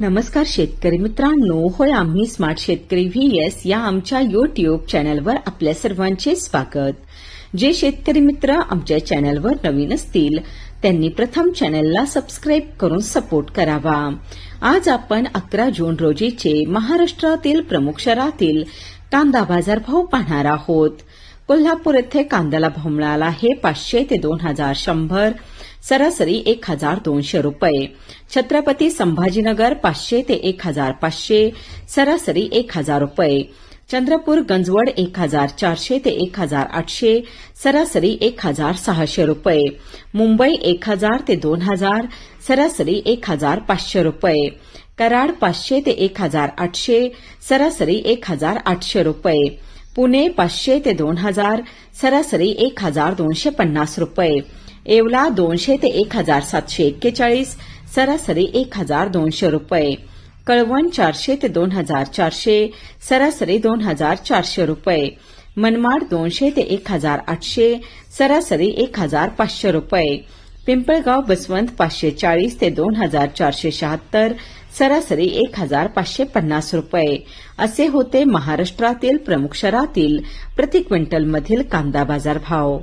नमस्कार शेतकरी मित्रांनो होय आम्ही स्मार्ट शेतकरी व्ही एस या आमच्या युट्यूब चॅनलवर आपल्या सर्वांचे स्वागत. जे शेतकरी मित्र आमच्या चॅनलवर नवीन असतील त्यांनी प्रथम चॅनलला सबस्क्राईब करून सपोर्ट करावा. आज आपण अकरा जून रोजीचे महाराष्ट्रातील प्रमुख शहरातील कांदा बाजारभाव पाहणार आहोत. कोल्हापूर येथे कांद्याला भाव मिळाला आहे पाचशे ते दोन हजार शंभर. सरासरी एक हजार दोनशे रुपये छत्रपती संभाजीनगर पाचशे ते एक हजार पाचशे सरासरी एक हजार रुपये चंद्रपूर गंजवड एक हजार चारशे ते एक हजार आठशे सरासरी एक हजार सहाशे रुपये मुंबई एक हजार ते दोन हजार सरासरी एक हजार पाचशे रुपये कराड पाचशे ते एक हजार आठशे सरासरी एक हजार आठशे रुपये पुणे पाचशे ते दोन हजार सरासरी एक हजार दोनशे पन्नास रुपये येवला दोनशे ते एक हजार सातशे एक्केचाळीस सरासरी एक हजार दोनशे रुपये. कळवण चारशे ते दोन हजार चारशे सरासरी दोन हजार चारशे रुपये. मनमाड दोनशे ते एक हजार आठशे सरासरी एक हजार पाचशे रुपये. पिंपळगाव बसवंत पाचशे चाळीस ते दोन हजार चारशे शहात्तर सरासरी एक हजार पाचशे पन्नास रुपये. असे होते महाराष्ट्रातील प्रमुख शहरातील प्रति क्विंटलमधील कांदा बाजार भाव